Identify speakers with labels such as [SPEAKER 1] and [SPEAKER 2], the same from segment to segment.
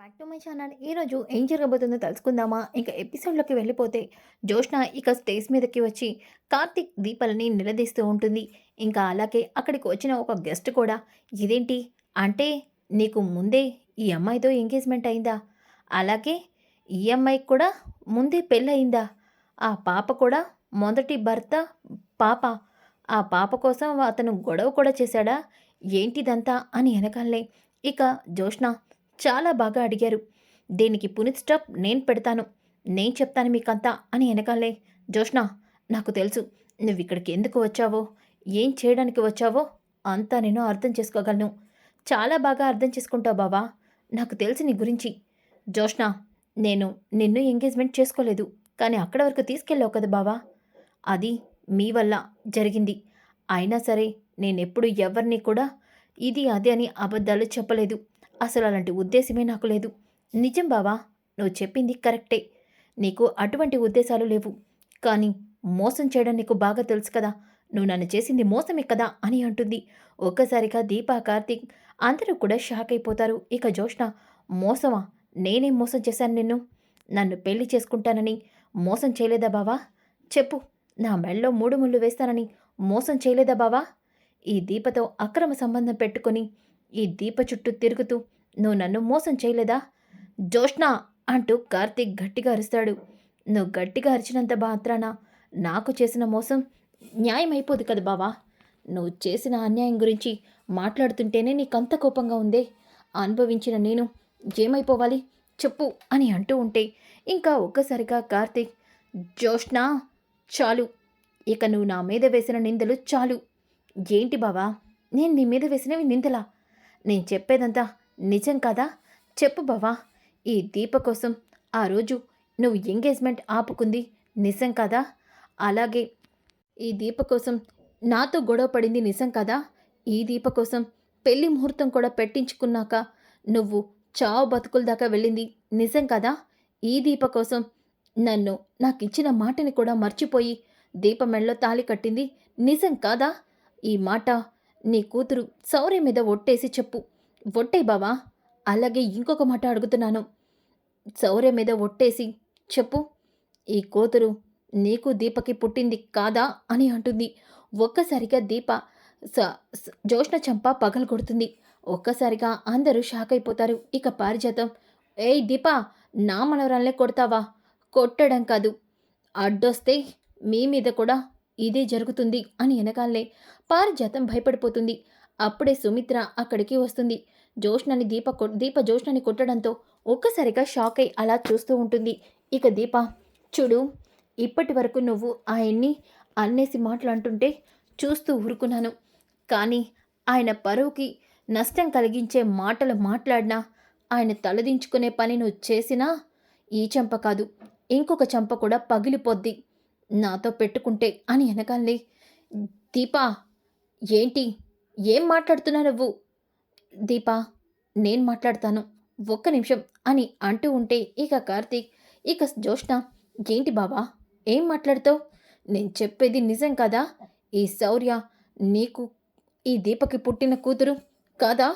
[SPEAKER 1] Back to my channel ఈరోజు ఏం జరగబోతుందో తెలుసుకుందామా? ఇంకా ఎపిసోడ్లోకి వెళ్ళిపోతే జోష్న ఇక స్టేజ్ మీదకి వచ్చి కార్తిక్ దీపాలని నిలదీస్తూ ఉంటుంది. ఇంకా అలాగే అక్కడికి వచ్చిన ఒక గెస్ట్ కూడా. ఇదేంటి? అంటే నీకు ముందే ఈ అమ్మాయితో ఎంగేజ్మెంట్ అయిందా? అలాగే ఈ అమ్మాయికి కూడా ముందే పెళ్ళయిందా? ఆ పాప కూడా మొదటి భర్త పాప. ఆ పాప కోసం అతను గొడవ కూడా చేశాడా? ఏంటిదంతా అని వెనకాలే ఇక జోష్న చాలా బాగా అడిగారు. దీనికి పునీత్ స్టాప్ నేను పెడతాను. నేను చెప్తాను మీకంతా అని వెనకాలే జోష్నా నాకు తెలుసు. నువ్వు ఇక్కడికి ఎందుకు వచ్చావో? ఏం చేయడానికి వచ్చావో? అంతా నేను అర్థం చేసుకోగలను. చాలా బాగా అర్థం చేసుకుంటావు బావా. నాకు తెలుసు నీ గురించి. జోష్నా నేను నిన్ను ఎంగేజ్మెంట్ చేసుకోలేదు. కానీ అక్కడ వరకు తీసుకెళ్ళావు కదా బావా. అది మీ వల్ల జరిగింది. అయినా సరే నేనెప్పుడు ఎవరిని కూడా ఇది అది అని అబద్ధాలు చెప్పలేదు. అసలు అలాంటి ఉద్దేశమే నాకు లేదు. నిజం బావా నువ్వు చెప్పింది కరెక్టే. నీకు అటువంటి ఉద్దేశాలు లేవు. కానీ మోసం చేయడం నీకు బాగా తెలుసు కదా. నువ్వు నన్ను చేసింది మోసమే కదా అని అంటుంది. ఒక్కసారిగా దీపా కార్తీక్ అందరూ కూడా షాక్ అయిపోతారు. ఇక జోష్ణ మోసమా? నేనేం మోసం చేశాను నిన్ను? నన్ను పెళ్ళి చేసుకుంటానని మోసం చేయలేదా బావా? చెప్పు నా మెళ్ళలో మూడు ముళ్ళు వేస్తానని మోసం చేయలేదా బావా? ఈ దీపతో అక్రమ సంబంధం పెట్టుకొని ఈ దీప చుట్టూ తిరుగుతూ నువ్వు నన్ను మోసం చేయలేదా? జోష్నా అంటూ కార్తీక్ గట్టిగా అరుస్తాడు. నువ్వు గట్టిగా అరిచినంత మాత్రాన నాకు చేసిన మోసం న్యాయం అయిపోదు కదా బావా. నువ్వు చేసిన అన్యాయం గురించి మాట్లాడుతుంటేనే నీకంత కోపంగా ఉందే. అనుభవించిన నేను ఏమైపోవాలి? చెప్పు అని అంటూ ఉంటే ఇంకా ఒక్కసారిగా కార్తీక్ జోష్నా చాలు. ఇక నువ్వు నా మీద వేసిన నిందలు చాలు. ఏంటి బావా? నేను నీ మీద వేసినవి నిందలా? నేను చెప్పేదంతా నిజం కదా? చెప్పు బావా. ఈ దీప కోసం ఆ రోజు నువ్వు ఎంగేజ్మెంట్ ఆపుకుంది నిజం కదా? అలాగే ఈ దీప కోసం నాతో గొడవ పడింది నిజం కదా? ఈ దీప కోసం పెళ్ళి ముహూర్తం కూడా పెట్టించుకున్నాక నువ్వు చావు బతుకుల దాకా వెళ్ళింది నిజం కదా? ఈ దీప కోసం నన్ను నాకు ఇచ్చిన మాటని కూడా మర్చిపోయి దీప మెళ్ళలో తాళి కట్టింది నిజం కాదా? ఈ మాట నీ కూతురు సౌర్య మీద ఒట్టేసి చెప్పు. ఒట్టే బావా. అలాగే ఇంకొక మాట అడుగుతున్నాను. సౌర్య మీద ఒట్టేసి చెప్పు. ఈ కూతురు నీకు దీపకి పుట్టింది కాదా అని అంటుంది. ఒక్కసారిగా దీప స- జోష్ణ చంప పగలు కొడుతుంది. ఒక్కసారిగా అందరూ షాక్ అయిపోతారు. ఇక పారిజాతం. ఏయ్ దీప నా మనవరాలనే కొడతావా? కొట్టడం కాదు. అడ్డొస్తే మీ మీద కూడా ఇదే జరుగుతుంది అని వెనకాలనే పారిజాతం భయపడిపోతుంది. అప్పుడే సుమిత్ర అక్కడికి వస్తుంది. జోష్ణని దీప కొ- దీప జోష్ణని కొట్టడంతో ఒక్కసారిగా షాక్ అయి అలా చూస్తూ ఉంటుంది. ఇక దీప చూడు ఇప్పటి వరకు నువ్వు ఆయన్ని అన్నేసి మాట్లాడుతుంటే చూస్తూ ఊరుకున్నాను. కానీ ఆయన పరువుకి నష్టం కలిగించే మాటలు మాట్లాడినా ఆయన తలదించుకునే పని నువ్వు చేసినా ఈ చెంప కాదు. ఇంకొక చెంప కూడా పగిలిపోద్ది. నాతో పెట్టుకుంటే అని వెనకాలే దీపా ఏంటి? ఏం మాట్లాడుతున్నా నువ్వు? దీపా నేను మాట్లాడతాను. ఒక్క నిమిషం అని అంటూ ఉంటే ఇక కార్తీక్ ఇక జోష్న ఏంటి బాబా ఏం మాట్లాడుతావు? నేను చెప్పేది నిజం కదా? ఈ శౌర్య నీకు ఈ దీపకి పుట్టిన కూతురు కాదా?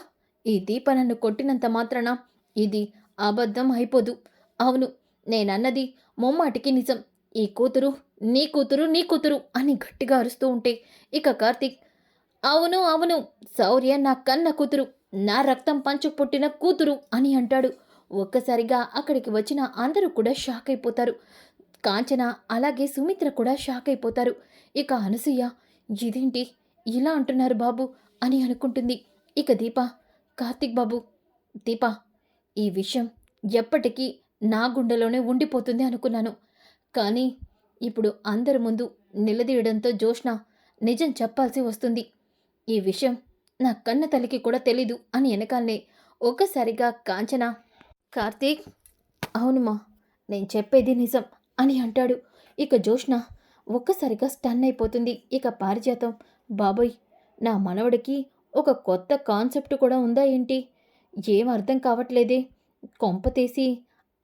[SPEAKER 1] ఈ దీప నన్ను కొట్టినంత మాత్రాన ఇది అబద్ధం అయిపోదు. అవును నేనన్నది మొమ్మాటికి నిజం. ఈ కూతురు నీ కూతురు నీ కూతురు అని గట్టిగా అరుస్తూ ఉంటే ఇక కార్తీక్ అవును అవును శౌర్య నా కన్న కూతురు నా రక్తం పంచు పుట్టిన కూతురు అని అంటాడు. ఒక్కసారిగా అక్కడికి వచ్చిన అందరూ కూడా షాక్ అయిపోతారు. కాంచన అలాగే సుమిత్ర కూడా షాక్ అయిపోతారు. ఇక అనసూయ ఇదేంటి ఇలా అంటున్నారు బాబు? అని అనుకుంటుంది. ఇక దీప కార్తిక్ బాబు దీప ఈ విషయం ఎప్పటికీ నా గుండెలోనే ఉండిపోతుంది అనుకున్నాను. కానీ ఇప్పుడు అందరి ముందు నిలదీయడంతో జోష్న నిజం చెప్పాల్సి వస్తుంది. ఈ విషయం నా కన్న తల్లికి కూడా తెలీదు అని వెనకాలనే ఒక్కసారిగా కాంచన కార్తీక్ అవునుమా నేను చెప్పేది నిజం అని అంటాడు. ఇక జోష్న ఒక్కసారిగా స్టన్ అయిపోతుంది. ఇక పారిజాతం బాబోయ్ నా మనవడికి ఒక కొత్త కాన్సెప్ట్ కూడా ఉందా ఏంటి? ఏం అర్థం కావట్లేదే. కొంపతీసి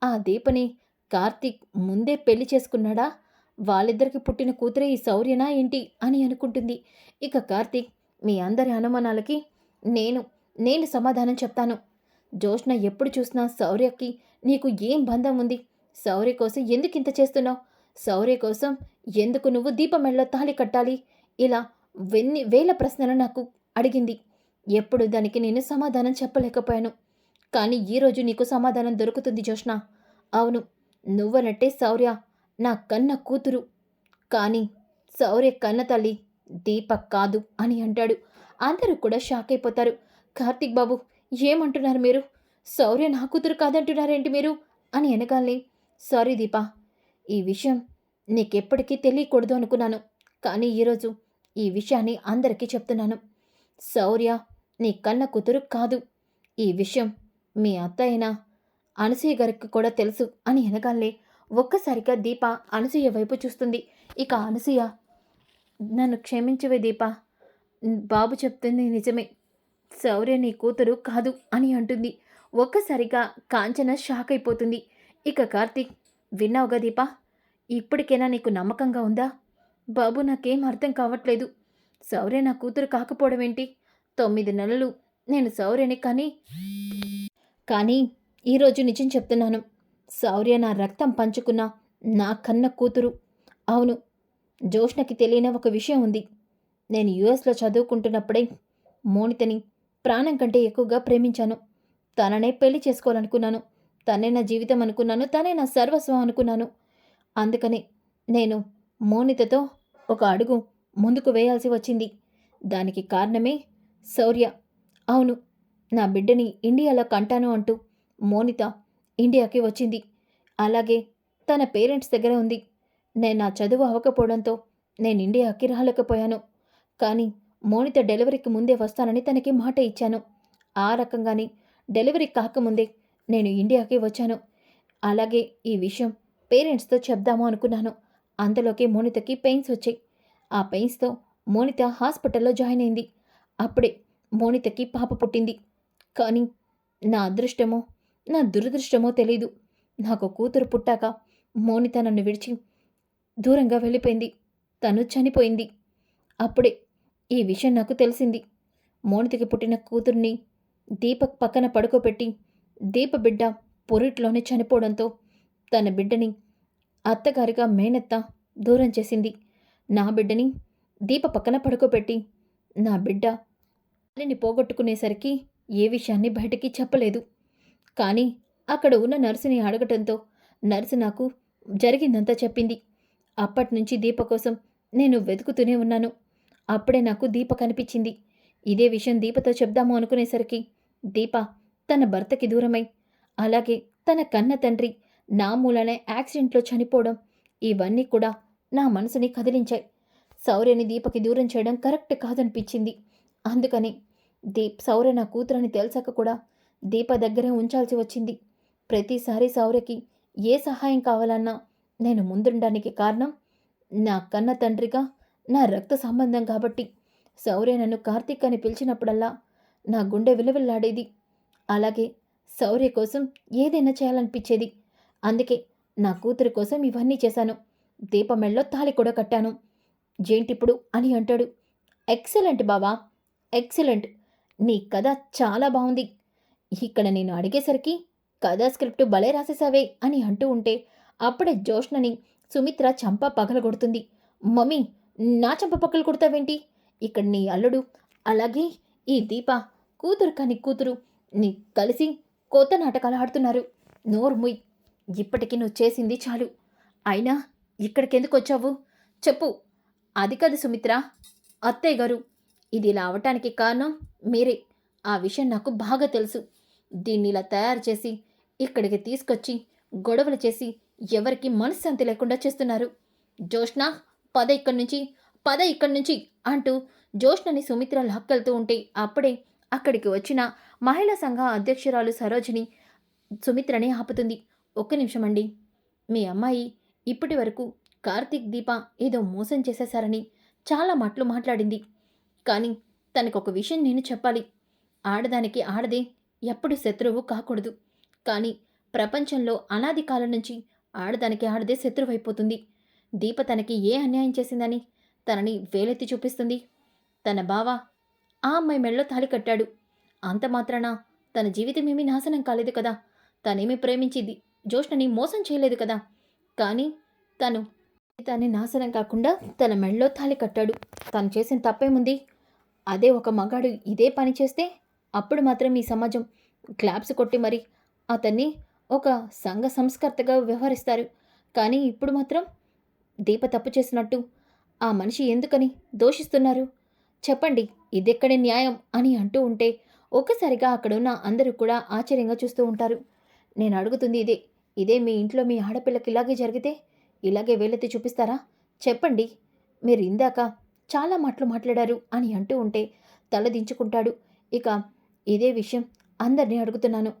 [SPEAKER 1] ఆ దీపని కార్తీక్ ముందే పెళ్ళి చేసుకున్నాడా? వాళ్ళిద్దరికి పుట్టిన కూతురే ఈ శౌర్యనా ఏంటి అని అనుకుంటుంది. ఇక కార్తీక్ మీ అందరి అనుమానాలకి నేను నేను సమాధానం చెప్తాను. జోష్న ఎప్పుడు చూసినా శౌర్యకి నీకు ఏం బంధం ఉంది? శౌర్య కోసం ఎందుకు ఇంత చేస్తున్నావు? శౌర్య కోసం ఎందుకు నువ్వు దీపమెళ్ళలో తాళి కట్టాలి? ఇలా వెన్ని వేల ప్రశ్నలు నాకు అడిగింది. ఎప్పుడు దానికి నేను సమాధానం చెప్పలేకపోయాను. కానీ ఈరోజు నీకు సమాధానం దొరుకుతుంది జోష్ణ అవును నువ్వనట్టే శౌర్య నా కన్న కూతురు. కానీ సౌర్య కన్న తల్లి దీపక్ కాదు అని అంటాడు. అందరూ కూడా షాక్ అయిపోతారు. కార్తిక్ బాబు ఏమంటున్నారు మీరు? సౌర్య నా కూతురు కాదంటున్నారేంటి మీరు? అని అనగానే సారీ దీప ఈ విషయం నీకెప్పటికీ తెలియకూడదు అనుకున్నాను. కానీ ఈరోజు ఈ విషయాన్ని అందరికీ చెప్తున్నాను. సౌర్య నీ కన్న కూతురు కాదు. ఈ విషయం మీ అత్త అయిన అనసూయ గారికి కూడా తెలుసు అని అనగానే ఒక్కసారిగా దీప అనసూయ వైపు చూస్తుంది. ఇక అనసూయ నన్ను క్షమించవే దీప. బాబు చెప్తుంది నిజమే. శౌర్య నీ కూతురు కాదు అని అంటుంది. ఒక్కసారిగా కాంచన షాక్ అయిపోతుంది. ఇక కార్తీక్ విన్నావుగా దీప? ఇప్పటికైనా నీకు నమ్మకంగా ఉందా? బాబు నాకేం అర్థం కావట్లేదు. శౌర్య నా కూతురు కాకపోవడం ఏంటి? తొమ్మిది నెలలు నేను శౌర్యని కానీ కానీ ఈరోజు నిజం చెప్తున్నాను. శౌర్య నా రక్తం పంచుకున్న నా కన్న కూతురు. అవును జోష్ణకి తెలియని ఒక విషయం ఉంది. నేను యుఎస్లో చదువుకుంటున్నప్పుడే మోనితని ప్రాణం కంటే ఎక్కువగా ప్రేమించాను. తననే పెళ్ళి చేసుకోవాలనుకున్నాను. తనే నా జీవితం అనుకున్నాను. తనే నా సర్వస్వం అనుకున్నాను. అందుకని నేను మోనితతో ఒక అడుగు ముందుకు వేయాల్సి వచ్చింది. దానికి కారణమే శౌర్య అవును నా బిడ్డని ఇండియాలో కంటాను అంటూ మోనిత ఇండియాకి వచ్చింది. అలాగే తన పేరెంట్స్ దగ్గర ఉంది. నేను నా చదువు అవ్వకపోవడంతో నేను ఇండియాకి రాలేకపోయాను. కానీ మోనిత డెలివరీకి ముందే వస్తానని తనకి మాట ఇచ్చాను. ఆ రకంగానే డెలివరీ కాకముందే నేను ఇండియాకి వచ్చాను. అలాగే ఈ విషయం పేరెంట్స్తో చెప్దాము అనుకున్నాను. అంతలోకి మోనితకి పెయిన్స్ వచ్చాయి. ఆ పెయిన్స్తో మోనిత హాస్పిటల్లో జాయిన్ అయింది. అప్పుడే మోనితకి పాప పుట్టింది. కానీ నా అదృష్టమో నా దురదృష్టమో తెలీదు. నాకు కూతురు పుట్టాక మోనిత నన్ను విడిచి దూరంగా వెళ్ళిపోయింది. తను చనిపోయింది. అప్పుడే ఈ విషయం నాకు తెలిసింది. మోనితకి పుట్టిన కూతుర్ని దీపక్ పక్కన పడుకోబెట్టి దీప బిడ్డ పొరిట్లోనే చనిపోవడంతో తన బిడ్డని అత్తగారిగా మేనత్త దూరం చేసింది. నా బిడ్డని దీప పక్కన పడుకోబెట్టి నా బిడ్డ తల్లిని పోగొట్టుకునేసరికి ఏ విషయాన్ని బయటికి చెప్పలేదు. కానీ అక్కడ ఉన్న నర్సుని అడగటంతో నర్సు నాకు జరిగిందంతా చెప్పింది. అప్పటినుంచి దీప కోసం నేను వెతుకుతూనే ఉన్నాను. అప్పుడే నాకు దీప కనిపించింది. ఇదే విషయం దీపతో చెప్దాము అనుకునేసరికి దీప తన భర్తకి దూరమై అలాగే తన కన్న తండ్రి నా మూలనే యాక్సిడెంట్లో చనిపోవడం ఇవన్నీ కూడా నా మనసుని కదిలించాయి. శౌర్యని దీపకి దూరం చేయడం కరెక్ట్ కాదనిపించింది. అందుకని దీప్ సౌర్య నా కూతురని తెలిసాక కూడా దీప దగ్గరే ఉంచాల్సి వచ్చింది. ప్రతిసారి శౌర్యకి ఏ సహాయం కావాలన్నా నేను ముందుండడానికి కారణం నా కన్న తండ్రిగా నా రక్త సంబంధం కాబట్టి. సౌర్య నన్ను కార్తీక్ అని పిలిచినప్పుడల్లా నా గుండె విలువిల్లాడేది. అలాగే శౌర్య కోసం ఏదైనా చేయాలనిపించేది. అందుకే నా కూతురు కోసం ఇవన్నీ చేశాను. దీపమెళ్ళలో తాళి కూడా కట్టాను. ఏంటిప్పుడు అని అంటాడు. ఎక్సలెంట్ బావా ఎక్సలెంట్. నీ కథ చాలా బాగుంది ఇక్కడ నేను అడిగేసరికి కథా స్క్రిప్ట్ భలే రాసేసావే అని అంటూ ఉంటే అప్పుడే జోష్నని సుమిత్ర చంప పగలగొడుతుంది. మమ్మీ నా చంప పక్కలు కొడతావేంటి? ఇక్కడ నీ అల్లుడు అలాగే ఈ దీప కూతురు కాని కూతురు నీ కలిసి కొత్త నాటకాలు ఆడుతున్నారు. నోర్ముయ్ ఇప్పటికి నువ్వు చేసింది చాలు. అయినా ఇక్కడికెందుకు వచ్చావు? చెప్పు. అది కాదు సుమిత్ర అత్తయ్య గారు. ఇది ఇలా అవటానికి కారణం మీరే. ఆ విషయం నాకు బాగా తెలుసు. దీన్ని ఇలా తయారు చేసి ఇక్కడికి తీసుకొచ్చి గొడవలు చేసి ఎవరికి మనశ్శాంతి లేకుండా చేస్తున్నారు. జోష్న పద ఇక్కడి నుంచి పద ఇక్కడి నుంచి అంటూ జోష్ణని సుమిత్ర లాక్కెళ్తూ ఉంటే అప్పుడే అక్కడికి వచ్చిన మహిళా సంఘ అధ్యక్షురాలు సరోజిని సుమిత్రని ఆపుతుంది. ఒక్క నిమిషం అండి. మీ అమ్మాయి ఇప్పటి వరకు కార్తీక్ దీప ఏదో మోసం చేసేశారని చాలా మాటలు మాట్లాడింది. కానీ తనకొక విషయం నేను చెప్పాలి. ఆడదానికి ఆడదే ఎప్పుడు శత్రువు కాకూడదు. కానీ ప్రపంచంలో అనాది కాలం నుంచి ఆడదానికి ఆడదే శత్రువైపోతుంది. దీప తనకి ఏ అన్యాయం చేసిందని తనని వేలెత్తి చూపిస్తుంది. తన బావ ఆ అమ్మాయి మెళ్ళో తాళి కట్టాడు. అంత మాత్రాన తన జీవితమేమీ నాశనం కాలేదు కదా. తనేమి ప్రేమించింది జ్యోష్ణని మోసం చేయలేదు కదా. కానీ తను జీవితాన్ని నాశనం కాకుండా తన మెడలో తాళి కట్టాడు. తను చేసిన తప్పేముంది? అదే ఒక మగాడు ఇదే పని చేస్తే అప్పుడు మాత్రం ఈ సమాజం క్లాప్స్ కొట్టి మరి అతన్ని ఒక సంఘ సంస్కర్తగా వ్యవహరిస్తారు. కానీ ఇప్పుడు మాత్రం దీప తప్పు చేసినట్టు ఆ మనిషి ఎందుకని దోషిస్తున్నారు? చెప్పండి ఇదెక్కడి న్యాయం అని అంటూ ఉంటే ఒక్కసారిగా అక్కడున్న అందరూ కూడా ఆశ్చర్యంగా చూస్తూ ఉంటారు. నేను అడుగుతుంది ఇదే ఇదే మీ ఇంట్లో మీ ఆడపిల్లకి ఇలాగే జరిగితే ఇలాగే వేలెత్తి చూపిస్తారా? చెప్పండి మీరు ఇందాక చాలా మాటలు మాట్లాడారు అని అంటూ ఉంటే తలదించుకుంటాడు ఇక ఇదే విషయం అందరినీ అడుగుతున్నాను.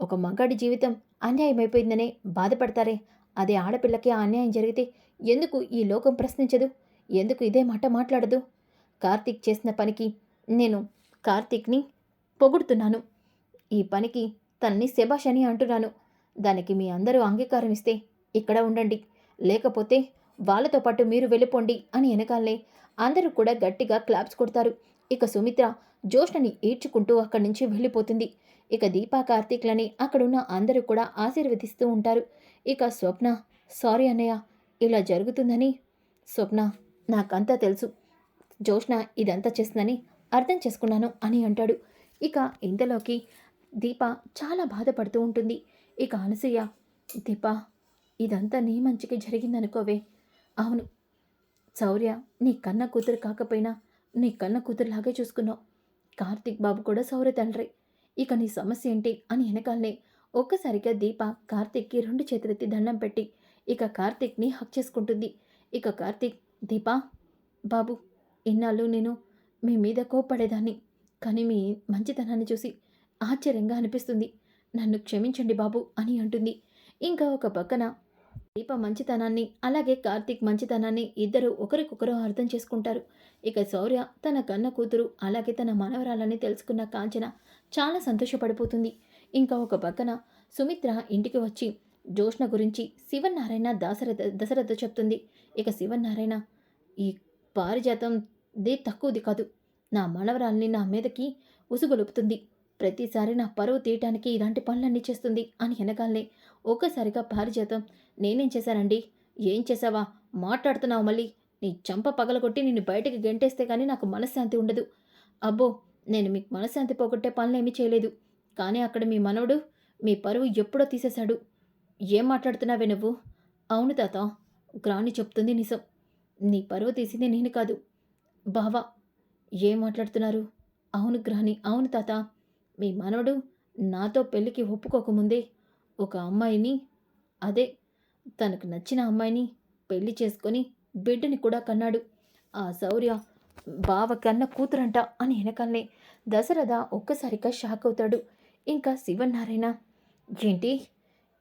[SPEAKER 1] ఒక మగాడి జీవితం అన్యాయమైపోయిందనే బాధపడతారే. అదే ఆడపిల్లకి ఆ అన్యాయం జరిగితే ఎందుకు ఈ లోకం ప్రశ్నించదు? ఎందుకు ఇదే మాట మాట్లాడదు? కార్తీక్ చేసిన పనికి నేను కార్తీక్ని పొగుడుతున్నాను. ఈ పనికి తనని శబాష్ అని అంటున్నాను. దానికి మీ అందరూ అంగీకారం ఇస్తే ఇక్కడ ఉండండి. లేకపోతే వాళ్ళతో పాటు మీరు వెళ్ళిపోండి అని వెనకాలనే అందరూ కూడా గట్టిగా క్లాప్స్ కొడతారు. ఇక సుమిత్ర జ్యోష్ణని ఈడ్చుకుంటూ అక్కడి నుంచి వెళ్ళిపోతుంది. ఇక దీపా కార్తీక్లని అక్కడున్న అందరూ కూడా ఆశీర్వదిస్తూ ఉంటారు. ఇక స్వప్న సారీ అన్నయ్య ఇలా జరుగుతుందని స్వప్న నాకంతా తెలుసు. జోష్న ఇదంతా చేస్తుందని అర్థం చేసుకున్నాను అని అంటాడు. ఇక ఇంతలోకి దీప చాలా బాధపడుతూ ఉంటుంది. ఇక అనసూయ దీప ఇదంతా నీ మంచికి జరిగిందనుకోవే. అవును శౌర్య నీ కన్న కూతురు కాకపోయినా నీ కన్న కూతురులాగే చూసుకున్నావు. కార్తిక్ బాబు కూడా సౌర తండ్రి. ఇక నీ సమస్య ఏంటి అని వెనకాలనే ఒక్కసారిగా దీప కార్తీక్కి రెండు చేతులెత్తి దండం పెట్టి ఇక కార్తిక్ని హక్ చేసుకుంటుంది. ఇక కార్తిక్ దీపా బాబు ఇన్నాళ్ళు నేను మీ మీద కోప్పడేదాన్ని. కానీ మీ మంచితనాన్ని చూసి ఆశ్చర్యంగా అనిపిస్తుంది. నన్ను క్షమించండి బాబు అని అంటుంది. ఇంకా ఒక పక్కన దీప మంచితనాన్ని అలాగే కార్తీక్ మంచితనాన్ని ఇద్దరు ఒకరికొకరు అర్థం చేసుకుంటారు. ఇక శౌర్య తన కన్న కూతురు అలాగే తన మనవరాలని తెలుసుకున్న కాంచన చాలా సంతోషపడిపోతుంది. ఇంకా ఒక పక్కన సుమిత్ర ఇంటికి వచ్చి జోష్ణ గురించి శివనారాయణ దాశరథ దశరథ చెప్తుంది. ఇక శివనారాయణ ఈ పారిజాతం దే తక్కువది కాదు. నా మనవరాల్ని నా మీదకి ఉసుగొలుపుతుంది. ప్రతిసారి నా పరువు తీయటానికి ఇలాంటి పనులన్నీ చేస్తుంది అని వెనకాలనే ఒక్కసారిగా పారిజాతం. నేనేం చేశానండి? ఏం చేసావా మాట్లాడుతున్నావు మళ్ళీ. నీ చంప పగలగొట్టి నిన్ను బయటకు గెంటేస్తే కానీ నాకు మనశ్శాంతి ఉండదు. అబ్బో! నేను మీకు మనశ్శాంతి పోగొట్టే పనులేమీ చేయలేదు. కానీ అక్కడ మీ మనవడు మీ పరువు ఎప్పుడో తీసేశాడు. ఏం మాట్లాడుతున్నావే నువ్వు? అవును తాత గ్రాని చెప్తుంది నిజం. నీ పరువు తీసింది నేను కాదు. బావా ఏం మాట్లాడుతున్నారు? అవును గ్రాని అవును తాత. మీ మనవడు నాతో పెళ్ళికి ఒప్పుకోకముందే ఒక అమ్మాయిని అదే తనకు నచ్చిన అమ్మాయిని పెళ్ళి చేసుకొని బిడ్డని కూడా కన్నాడు. ఆ శౌర్య బావ కన్న కూతురంట అని వెనకాలనే దశరథ ఒక్కసారిగా షాక్ అవుతాడు. ఇంకా శివన్నారాయణ ఏంటి?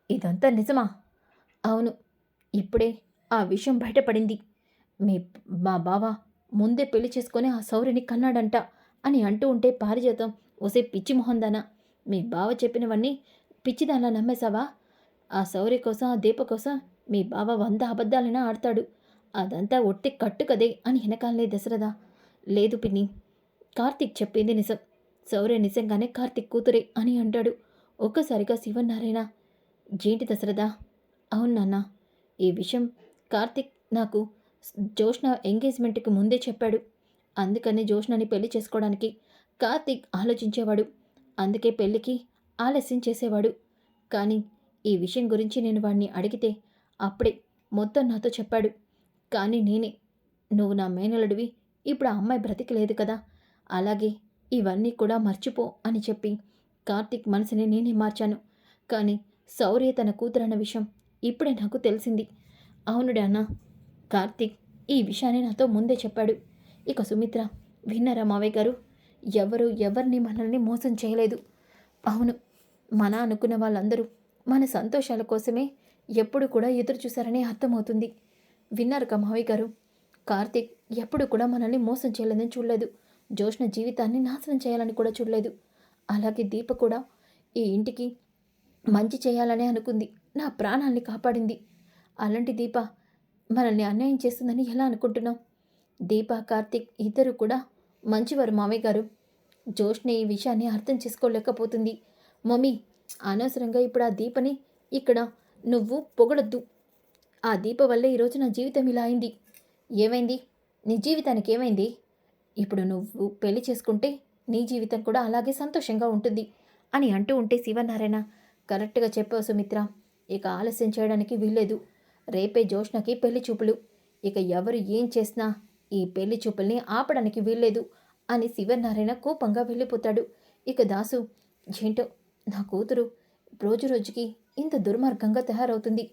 [SPEAKER 1] ఇదంతా నిజమా? అవును ఇప్పుడే ఆ విషయం బయటపడింది. మీ మా బావ ముందే పెళ్ళి చేసుకొని ఆ శౌర్యని కన్నాడంట అని అంటూ ఉంటే పారిజాతం ఒసే పిచ్చి మొహందానా మీ బావ చెప్పినవన్నీ పిచ్చిదానిలా నమ్మేశావా? ఆ శౌర్య కోసం ఆ దీప కోసం మీ బావ వంద అబద్ధాలైనా ఆడతాడు. అదంతా ఒట్టి కట్టు కదే అని వెనకాలే దశరథ. లేదు పిన్ని కార్తీక్ చెప్పింది నిజం. శౌర్య నిజంగానే కార్తీక్ కూతురే అని అంటాడు. ఒక్కసారిగా శివనారాయణ ఏంటి దశరథ? అవును నాన్న. ఈ విషయం కార్తిక్ నాకు జోష్ణ ఎంగేజ్మెంట్కి ముందే చెప్పాడు. అందుకని జోష్ణని పెళ్ళి చేసుకోవడానికి కార్తీక్ ఆలోచించేవాడు. అందుకే పెళ్ళికి ఆలస్యం చేసేవాడు. కానీ ఈ విషయం గురించి నేను వాడిని అడిగితే అప్పుడే మొత్తం నాతో చెప్పాడు. కానీ నేనే. నువ్వు నా మేనలుడివి ఇప్పుడు ఆ అమ్మాయి బ్రతికి కదా. అలాగే ఇవన్నీ కూడా మర్చిపో అని చెప్పి కార్తీక్ మనసుని నేనే మార్చాను. కానీ శౌర్య తన కూతురన్న విషయం ఇప్పుడే నాకు తెలిసింది. అవును కార్తిక్ కార్తీక్ ఈ విషయాన్ని నాతో ముందే చెప్పాడు. ఇక సుమిత్ర విన్నారా మావయ్య గారు? ఎవరు ఎవరిని మనల్ని మోసం చేయలేదు. అవును. మన అనుకున్న వాళ్ళందరూ మన సంతోషాల కోసమే ఎప్పుడు కూడా ఎదురు చూశారని అర్థమవుతుంది. విన్నారు కా మావయ్య గారు? కార్తీక్ ఎప్పుడు కూడా మనల్ని మోసం చేయలేదని చూడలేదు. జోష్న జీవితాన్ని నాశనం చేయాలని కూడా చూడలేదు. అలాగే దీప కూడా ఈ ఇంటికి మంచి చేయాలనే అనుకుంది. నా ప్రాణాల్ని కాపాడింది. అలాంటి దీప మనల్ని అన్యాయం చేస్తుందని ఎలా అనుకుంటున్నాం దీప కార్తీక్ ఇద్దరు కూడా మంచివారు మామయ్య గారు. జోష్ని ఈ విషయాన్ని అర్థం చేసుకోలేకపోతుంది. మమ్మీ అనవసరంగా ఇప్పుడు ఆ దీపని ఇక్కడ నువ్వు పొగడొద్దు. ఆ దీప వల్లే ఈరోజు నా జీవితం ఇలా అయింది. ఏమైంది? నీ జీవితానికి ఏమైంది? ఇప్పుడు నువ్వు పెళ్ళి చేసుకుంటే నీ జీవితం కూడా అలాగే సంతోషంగా ఉంటుంది అని అంటూ ఉంటే శివనారాయణ కరెక్ట్గా చెప్పావు సుమిత్ర. ఇక ఆలస్యం చేయడానికి వీల్లేదు. రేపే జోష్నకి పెళ్ళి చూపులు. ఇక ఎవరు ఏం చేసినా ఈ పెళ్ళి చూపుల్ని ఆపడానికి వీల్లేదు అని శివనారాయణ కోపంగా వెళ్ళిపోతాడు. ఇక దాసు ఏంటో నా కూతురు రోజు రోజుకి ఇంత దుర్మార్గంగా తయారవుతుంది.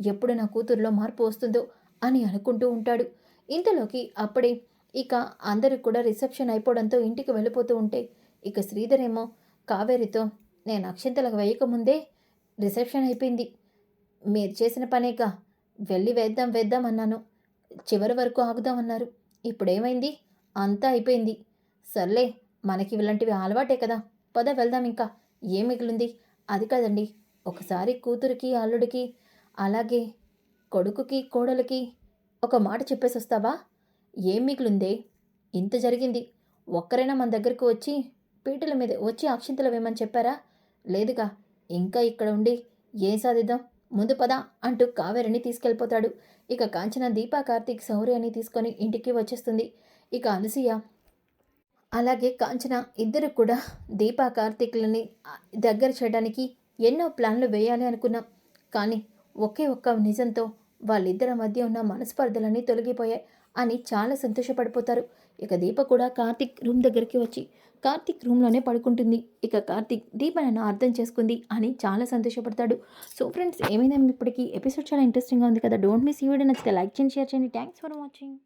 [SPEAKER 1] ఎప్పుడు నా కూతురులో మార్పు వస్తుందో అని అనుకుంటూ ఉంటాడు. ఇంతలోకి అప్పుడే ఇక అందరూ కూడా రిసెప్షన్ అయిపోవడంతో ఇంటికి వెళ్ళిపోతూ ఉంటే ఇక శ్రీధర్ ఏమో కావేరితో నేను అక్షంతలకు వేయకముందే రిసెప్షన్ అయిపోయింది. మీరు చేసిన పనేగా వెళ్ళి వేద్దాం వేద్దాం అన్నాను. చివరి వరకు ఆగుదామన్నారు ఇప్పుడేమైంది? అంతా అయిపోయింది. సర్లే మనకి ఇలాంటివి అలవాటే కదా. పద వెళ్దాం ఇంకా. ఏం మిగిలింది? అది కాదండి. ఒకసారి కూతురికి అల్లుడికి అలాగే కొడుకుకి కోడలికి ఒక మాట చెప్పేసి వస్తావా ఏం మిగిలిందే? ఇంత జరిగింది. ఒక్కరైనా మన దగ్గరకు వచ్చి పీటల మీద వచ్చి అక్షింతలు వేయమని చెప్పారా? లేదుగా. ఇంకా ఇక్కడ ఉండి ఏం సాధిద్దాం? ముందు పద అంటూ కావేరిని తీసుకెళ్ళిపోతాడు. ఇక కాంచన దీపా కార్తీక్ శౌర్యాన్ని తీసుకొని ఇంటికి వచ్చేస్తుంది. ఇక అనసూయ అలాగే కాంచన ఇద్దరు కూడా దీపా కార్తీక్లని దగ్గర చేయడానికి ఎన్నో ప్లాన్లు వేయాలి అనుకున్నాం. కానీ ఒకే ఒక్క నిజంతో వాళ్ళిద్దరి మధ్య ఉన్న మనస్పర్ధలన్నీ తొలగిపోయాయి అని చాలా సంతోషపడిపోతారు. ఇక దీప కూడా కార్తీక్ రూమ్ దగ్గరికి వచ్చి కార్తీక్ రూమ్లోనే పడుకుంటుంది. ఇక కార్తీక్ దీప నన్ను అర్థం చేసుకుంది అని చాలా సంతోషపడతాడు. సో ఫ్రెండ్స్ ఏమైనా ఇప్పటికీ ఎపిసోడ్ చాలా ఇంట్రెస్టింగ్గా ఉంది కదా. డోంట్ మిస్ ఈ వీడియో నచ్చితే లైక్ చేయండి షేర్ చేయండి. Thanks for watching.